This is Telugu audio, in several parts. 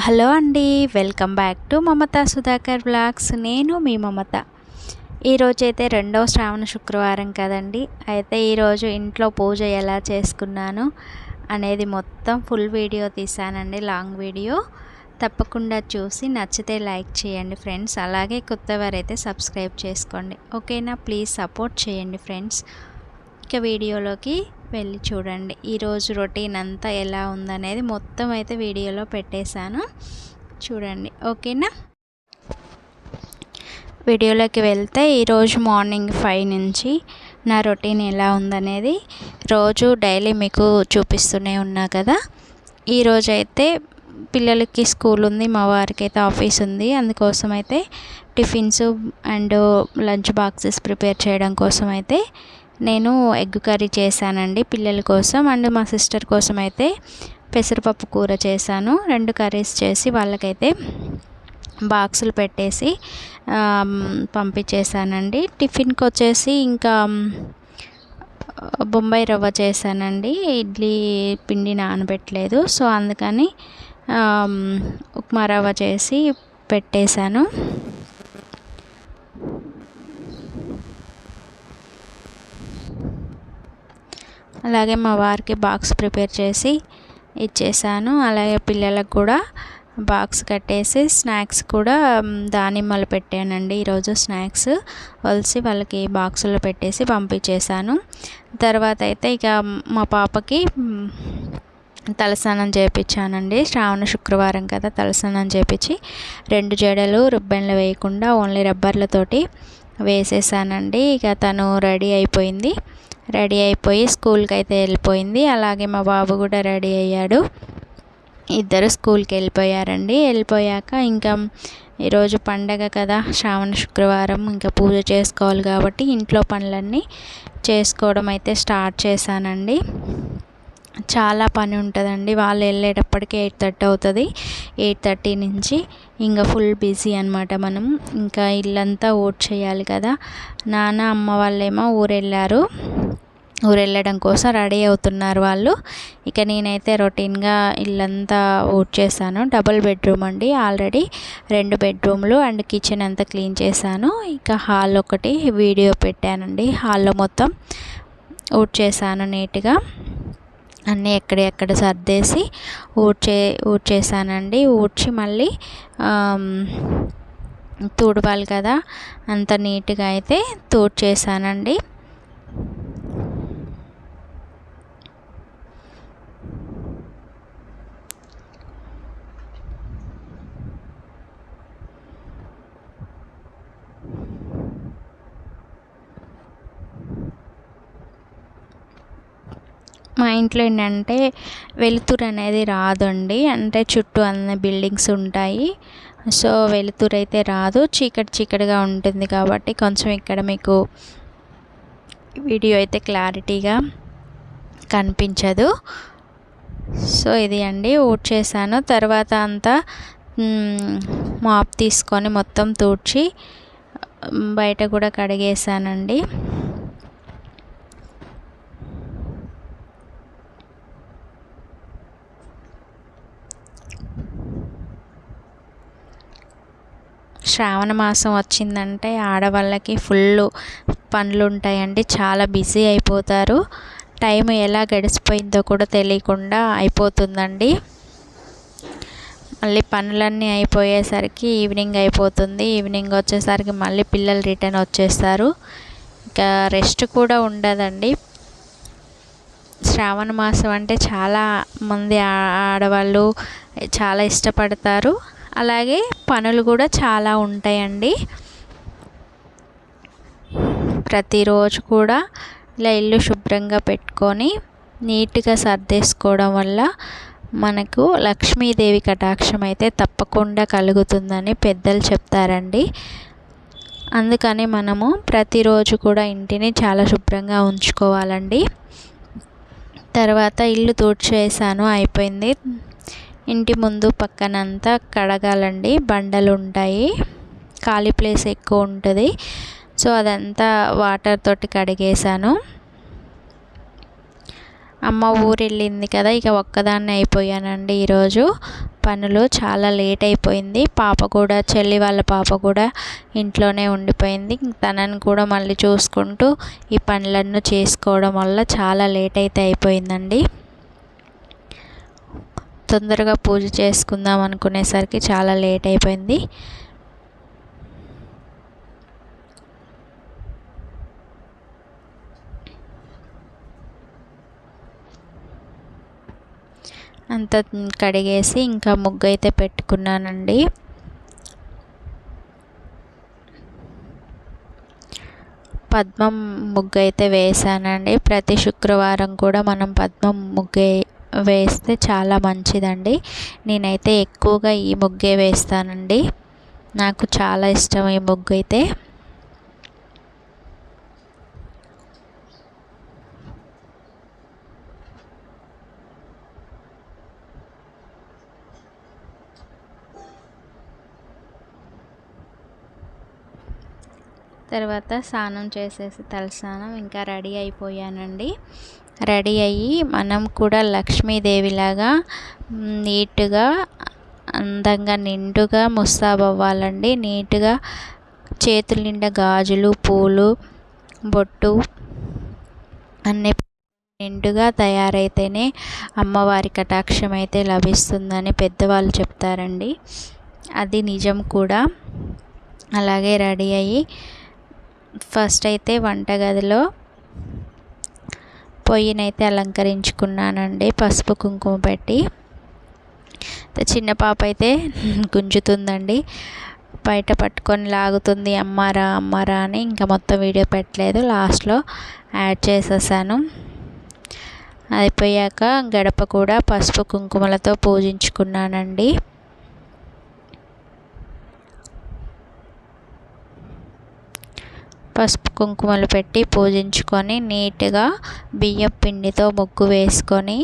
హలో అండి welcome back to Mamata Sudhakar blogs. నేను మీ మమత. ఈరోజు అయితే రెండవ శ్రావణ శుక్రవారం కదండి. అయితే ఈరోజు ఇంట్లో పూజ ఎలా చేసుకున్నాను అనేది మొత్తం ఫుల్ వీడియో తీసానండి లాంగ్ వీడియో. తప్పకుండా చూసి నచ్చితే లైక్ చేయండి ఫ్రెండ్స్. అలాగే కొత్తవారైతే సబ్స్క్రైబ్ చేసుకోండి. ఓకేనా? ప్లీజ్ సపోర్ట్ చేయండి ఫ్రెండ్స్. ఇక వీడియోలోకి వెళ్ళి చూడండి. ఈరోజు రొటీన్ అంతా ఎలా ఉందనేది మొత్తం అయితే వీడియోలో పెట్టేశాను. చూడండి. ఓకేనా? వీడియోలోకి వెళ్తే ఈరోజు మార్నింగ్ ఫైవ్ నుంచి నా రొటీన్ ఎలా ఉందనేది రోజు డైలీ మీకు చూపిస్తూనే ఉన్నా కదా. ఈరోజు అయితే పిల్లలకి స్కూల్ ఉంది మా వారికి అయితే ఆఫీస్ ఉంది. అందుకోసం అయితే tiffins and lunch boxes prepare చేయడం కోసం అయితే నేను ఎగ్ కర్రీ చేశానండి పిల్లల కోసం అండ్ మా సిస్టర్ కోసం అయితే పెసరపప్పు కూర చేశాను. రెండు కర్రీస్ చేసి వాళ్ళకైతే బాక్సులు పెట్టేసి పంపించేసానండి టిఫిన్కి వచ్చేసి ఇంకా బొంబాయి రవ్వ చేశానండి. ఇడ్లీ పిండి నానబెట్టలేదు. సో అందుకని ఉప్మా రవ్వ చేసి పెట్టేశాను. అలాగే మా వారికి బాక్స్ ప్రిపేర్ చేసి ఇచ్చేసాను. అలాగే పిల్లలకు కూడా బాక్స్ కట్టేసి స్నాక్స్ కూడా దానిమ్మలు పెట్టానండి. ఈరోజు స్నాక్స్ వలిసి వాళ్ళకి బాక్సులో పెట్టేసి పంపించేశాను తర్వాత అయితే ఇక మా పాపకి తలస్నానం చేయించానండి శ్రావణ శుక్రవారం కదా తలస్నానం చేయించి రెండు జడలు రుబ్బెన్లు వేయకుండా ఓన్లీ రబ్బర్లతోటి వేసేసానండి. ఇక తను రెడీ అయిపోయింది. రెడీ అయిపోయి స్కూల్కి అయితే వెళ్ళిపోయింది. అలాగే మా బాబు కూడా రెడీ అయ్యాడు. ఇద్దరు స్కూల్కి వెళ్ళిపోయారండి. వెళ్ళిపోయాక ఇంకా ఈరోజు పండగ కదా. శ్రావణ శుక్రవారం ఇంకా పూజ చేసుకోవాలి కాబట్టి ఇంట్లో పనులన్నీ చేసుకోవడం అయితే స్టార్ట్ చేశానండి. చాలా పని ఉంటుందండి. వాళ్ళు వెళ్ళేటప్పటికి ఎయిట్ థర్టీ అవుతుంది. ఎయిట్ థర్టీ నుంచి ఇంకా ఫుల్ బిజీ అనమాట మనం. ఇంకా ఇల్లంతా ఓట్ చేయాలి కదా. నాన్న అమ్మ వాళ్ళేమో ఊరు వెళ్ళారు ఊరు వెళ్ళడం కోసం రెడీ అవుతున్నారు వాళ్ళు. ఇక నేనైతే రొటీన్గా ఇల్లంతా ఓట్ చేశాను. డబుల్ బెడ్రూమ్ అండి. ఆల్రెడీ రెండు బెడ్రూమ్లు అండ్ కిచెన్ అంతా క్లీన్ చేశాను. ఇక హాల్ ఒకటి వీడియో పెట్టానండి. హాల్లో మొత్తం ఓట్ చేశాను నీట్గా. అన్నీ ఎక్కడెక్కడ సర్దేసి ఊడ్చే ఊడ్చేసానండి. ఊడ్చి మళ్ళీ తుడవాలి కదా అంత నీట్గా అయితే తూడ్చేసానండి. మా ఇంట్లో ఏంటంటే వెలుతురు అనేది రాదండి. అంటే చుట్టూ అన్ని బిల్డింగ్స్ ఉంటాయి. సో వెలుతురు అయితే రాదు. చీకటి చీకటిగా ఉంటుంది కాబట్టి కొంచెం ఇక్కడ మీకు వీడియో అయితే క్లారిటీగా కనిపించదు. సో ఇది అండి. ఊడ్ చేశాను తర్వాత అంతా మాప్ తీసుకొని మొత్తం తూడ్చి బయట కూడా కడిగేసానండి. శ్రావణ మాసం వచ్చిందంటే ఆడవాళ్ళకి ఫుల్ పనులు ఉంటాయండి చాలా బిజీ అయిపోతారు. టైం ఎలా గడిచిపోయిందో కూడా తెలియకుండా అయిపోతుందండి. మళ్ళీ పనులన్నీ అయిపోయేసరికి ఈవినింగ్ అయిపోతుంది. ఈవినింగ్ వచ్చేసరికి మళ్ళీ పిల్లలు రిటర్న్ వచ్చేస్తారు. ఇంకా రెస్ట్ కూడా ఉండదండి. శ్రావణ మాసం అంటే చాలా మంది ఆడవాళ్ళు చాలా ఇష్టపడతారు. అలాగే పనులు కూడా చాలా ఉంటాయండి. ప్రతిరోజు కూడా ఇలా ఇల్లు శుభ్రంగా పెట్టుకొని నీట్గా సర్దేసుకోవడం వల్ల మనకు లక్ష్మీదేవి కటాక్షం అయితే తప్పకుండా కలుగుతుందని పెద్దలు చెప్తారండి. అందుకని మనము ప్రతిరోజు కూడా ఇంటిని చాలా శుభ్రంగా ఉంచుకోవాలండి. తర్వాత ఇల్లు తూడ్చేసాను అయిపోయింది. ఇంటి ముందు పక్కనంతా కడగాలండి. బండలు ఉంటాయి ఖాళీ ప్లేస్ ఎక్కువ ఉంటుంది సో అదంతా వాటర్ తోటి కడిగేసాను అమ్మ ఊరు వెళ్ళింది కదా ఇక ఒక్కదాన్ని అయిపోయానండి ఈరోజు. పనులు చాలా లేట్ అయిపోయింది. పాప కూడా చెల్లి వాళ్ళ పాప కూడా ఇంట్లోనే ఉండిపోయింది. తనని కూడా మళ్ళీ చూసుకుంటూ ఈ పనులన్నీ చేసుకోవడం వల్ల చాలా లేట్ అయితే అయిపోయిందండి. తొందరగా పూజ చేసుకుందాం అనుకునేసరికి చాలా లేట్ అయిపోయింది. అంత కడిగేసి ఇంకా ముగ్గు అయితే పెట్టుకున్నానండి. పద్మం ముగ్గు అయితే వేసానండి. ప్రతి శుక్రవారం కూడా మనం పద్మం ముగ్గు వేస్తే చాలా మంచిదండి. నేనైతే ఎక్కువగా ఈ ముగ్గే వేస్తానండి. నాకు చాలా ఇష్టం ఈ ముగ్గు అయితే తర్వాత స్నానం చేసేసి తలస్నానం ఇంకా రెడీ అయిపోయానండి. రెడీ అయ్యి మనం కూడా లక్ష్మీదేవిలాగా నీట్గా అందంగా నిండుగా ముస్తాబవ్వాలండి. నీట్గా చేతుల నిండా గాజులు పూలు బొట్టు అన్నీ నిండుగా తయారైతేనే అమ్మవారి కటాక్షం అయితే లభిస్తుందని పెద్దవాళ్ళు చెప్తారండి. అది నిజం కూడా. అలాగే రెడీ అయ్యి ఫస్ట్ అయితే వంటగదిలో పొయ్యినైతే అలంకరించుకున్నానండి పసుపు కుంకుమ పెట్టి. చిన్న పాప అయితే గుంజుతుందండి. బయట పట్టుకొని లాగుతుంది అమ్మారా అమ్మారా అని ఇంకా మొత్తం వీడియో పెట్టలేదు. లాస్ట్లో యాడ్ చేసేసాను. అయిపోయాక గడప కూడా పసుపు కుంకుమలతో పూజించుకున్నానండి. పసుపు కుంకుమలు పెట్టి పూజించుకొని నీట్గా బియ్యం పిండితో ముగ్గు వేసుకొని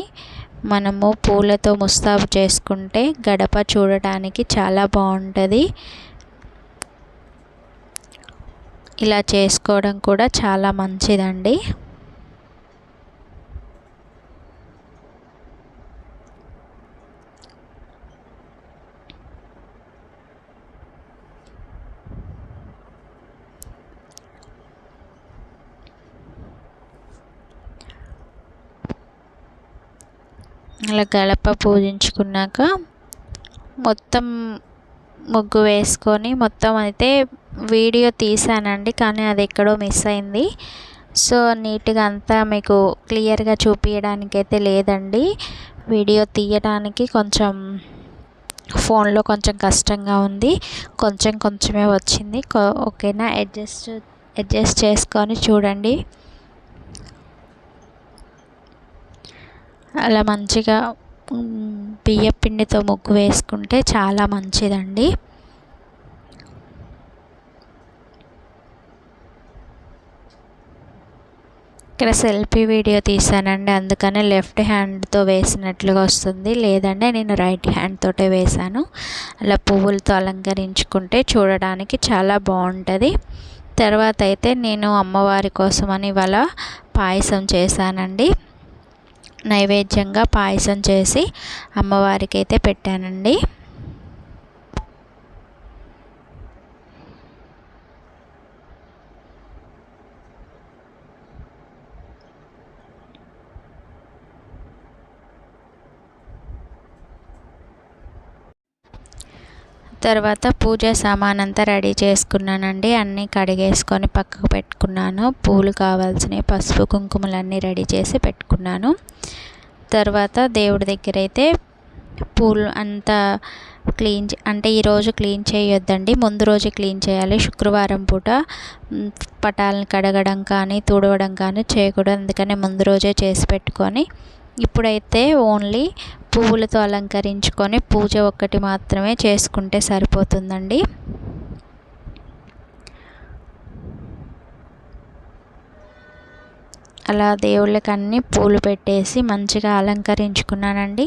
మనము పూలతో ముస్తాబు చేసుకుంటే గడప చూడటానికి చాలా బాగుంటుంది. ఇలా చేసుకోవడం కూడా చాలా మంచిదండి. అలా గడప పూజించుకున్నాక మొత్తం ముగ్గు వేసుకొని మొత్తం అయితే వీడియో తీసానండి కానీ అది ఎక్కడో మిస్ అయింది. సో నీట్గా అంతా మీకు క్లియర్గా చూపించడానికి అయితే లేదండి. వీడియో తీయడానికి కొంచెం ఫోన్లో కొంచెం కష్టంగా ఉంది. కొంచెం కొంచెమే వచ్చింది. ఓకేనా అడ్జస్ట్ అడ్జస్ట్ చేసుకొని చూడండి. అలా మంచిగా బియ్య పిండితో ముగ్గు వేసుకుంటే చాలా మంచిదండి. ఇక్కడ సెల్ఫీ వీడియో తీసానండి. అందుకనే లెఫ్ట్ హ్యాండ్తో వేసినట్లుగా వస్తుంది. లేదంటే నేను రైట్ హ్యాండ్ తోటే వేశాను. అలా పువ్వులతో అలంకరించుకుంటే చూడడానికి చాలా బాగుంటుంది. తర్వాత అయితే నేను అమ్మవారి కోసమని ఇవాళ పాయసం చేశానండి. నైవేద్యంగా పాయసం చేసి అమ్మవారికి అయితే పెట్టానండి. తర్వాత పూజ సామాన్ అంతా రెడీ చేసుకున్నానండి. అన్నీ కడిగేసుకొని పక్కకు పెట్టుకున్నాను. పూలు కావాల్సినవి పసుపు కుంకుమలు అన్నీ రెడీ చేసి పెట్టుకున్నాను. తర్వాత దేవుడి దగ్గర అయితే పూలు అంతా క్లీన్ అంటే ఈరోజు క్లీన్ చేయొద్దండి. ముందు రోజు క్లీన్ చేయాలి. శుక్రవారం పూట పటాలను కడగడం కానీ తుడవడం కానీ చేయకూడదు. అందుకని ముందు రోజే చేసి పెట్టుకొని ఇప్పుడైతే ఓన్లీ పువ్వులతో అలంకరించుకొని పూజ ఒక్కటి మాత్రమే చేసుకుంటే సరిపోతుందండి. అలా దేవుళ్ళకి అన్నీ పూలు పెట్టేసి మంచిగా అలంకరించుకున్నానండి.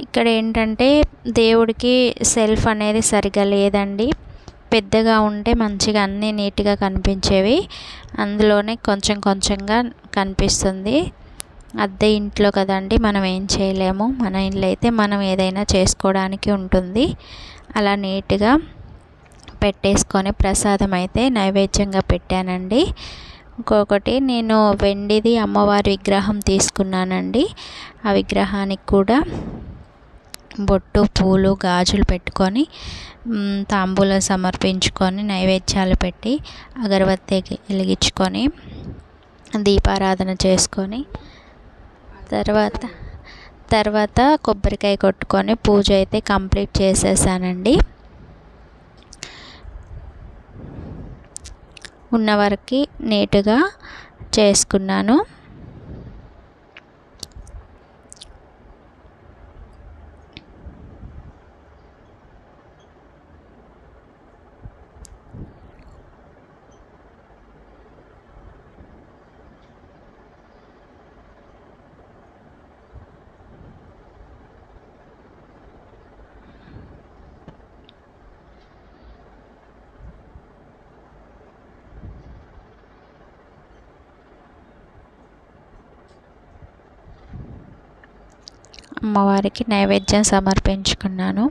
ఇక్కడ ఏంటంటే దేవుడికి సెల్ఫ్ అనేది సరిగా లేదండి. పెద్దగా ఉంటే మంచిగా అన్నీ నీట్గా కనిపించేవి. అందులోనే కొంచెం కొంచెంగా కనిపిస్తుంది. అద్దె ఇంట్లో కదండి మనం ఏం చేయలేము. మన ఇల్లు అయితే మనం ఏదైనా చేసుకోవడానికి ఉంటుంది. అలా నీట్గా పెట్టేసుకొని ప్రసాదం అయితే నైవేద్యంగా పెట్టానండి. ఇంకొకటి నేను వెండిది అమ్మవారి విగ్రహం తీసుకున్నానండి. ఆ విగ్రహానికి కూడా బొట్టు పూలు గాజులు పెట్టుకొని తాంబూలం సమర్పించుకొని నైవేద్యాలు పెట్టి అగరబత్తి వెలిగించుకొని దీపారాధన చేసుకొని తర్వాత తర్వాత కొబ్బరికాయ కొట్టుకొని పూజ అయితే కంప్లీట్ చేసేసానండి. ఉన్న వరకు నీట్గా చేసుకున్నాను. అమ్మవారికి నైవేద్యం సమర్పించుకున్నాను.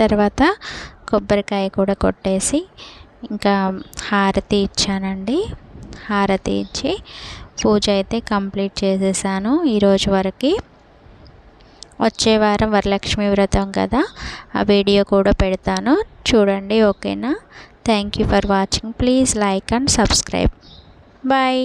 తర్వాత కొబ్బరికాయ కూడా కొట్టేసి ఇంకా హారతి ఇచ్చానండి. హారతి ఇచ్చి పూజ అయితే కంప్లీట్ చేసేసాను ఈరోజు వరకు. వచ్చే వారం వరలక్ష్మి వ్రతం కదా ఆ వీడియో కూడా పెడతాను. చూడండి ఓకేనా? Thank you for watching. Please like and subscribe. Bye.